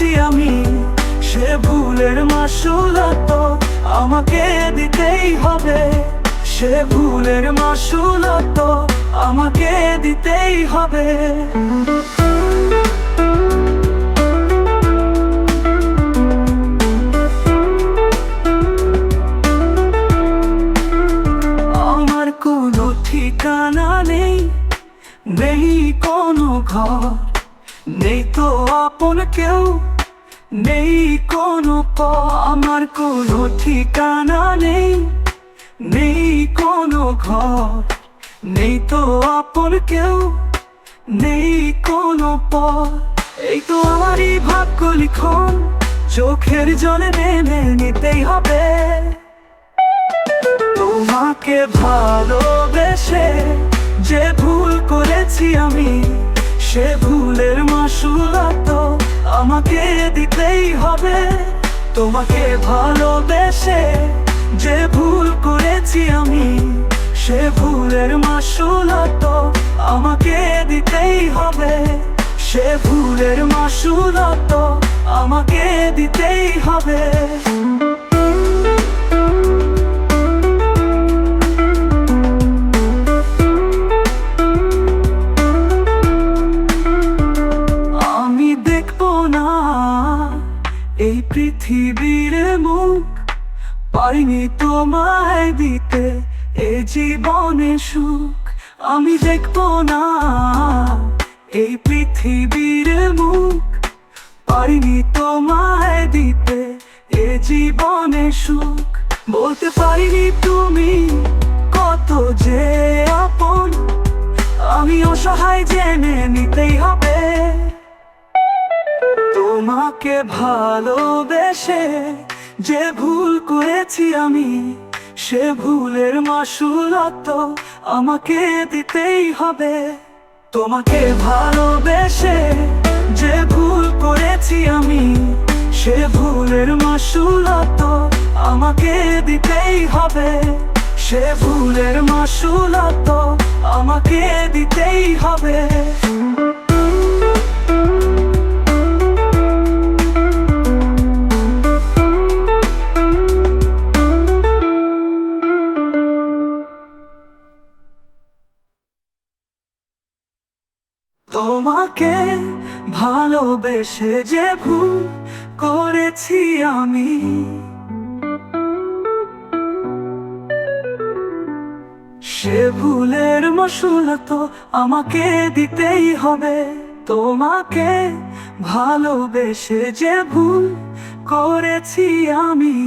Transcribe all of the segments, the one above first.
করেছি আমি, সে ভুলের মাসুল তো আমাকে দিতেই হবে। সে ভুলের মাসুল তো আমাকে দিতেই হবে। আমার কোনো ঠিকানা নেই নেই কোনো ঘর, নেই তো আপন কেউ। নেই কোনো প, আমার কোনো ঠিকানা নেই। নেই কোনো ঘর, নেই তো আপন কেউ। নেই কোনো প এই তো আমারই ভাগ্য লিখন। চোখের জলে নেমে নিতেই হবে। তোমাকে ভালোবেসে যে ভুল করেছি আমি, সে ভুলের মাসুল তো আমাকে দিতেই হবে। তোমাকে ভালোবেসে যে ভুল করেছি আমি, সে ভুলের মাসুল তো আমাকে দিতেই হবে। সে ভুলের মাসুল তো আমাকে দিতেই হবে। এই পৃথিবীর মুখ পারিনি তোমায় দিতে, এ জীবনে সুখ আমি দেখব না। এই পৃথিবীর মুখ পারিনি তোমায় দিতে, এ জীবনে সুখ বলতে পারিনি তুমি কত যে আপন। আমি অসহায় জেনে নিতেই হবে। তোমাকে ভালোবেসে যে ভুল করেছি আমি, সে ভুলের মাসুল তো আমাকে দিতেই হবে। তোমাকে ভালোবেসে যে ভুল করেছি আমি, সে ভুলের মাসুল তো আমাকে দিতেই হবে। সে ভুলের মাসুল তো আমাকে দিতেই হবে। তোমাকে ভালোবেসে যে ভুল করেছি আমি। সে ভুলের মশুল তো আমাকে দিতেই হবে। তোমাকে ভালোবেসে যে ভুল করেছি আমি।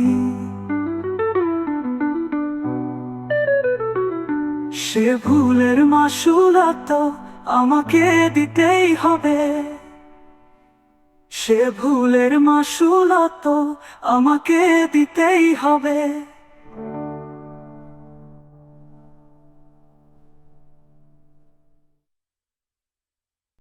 সে ভুলের মাসুল তো আমাকে দিতেই হবে। সে ভুলের মাসুল তো আমাকে দিতেই হবে।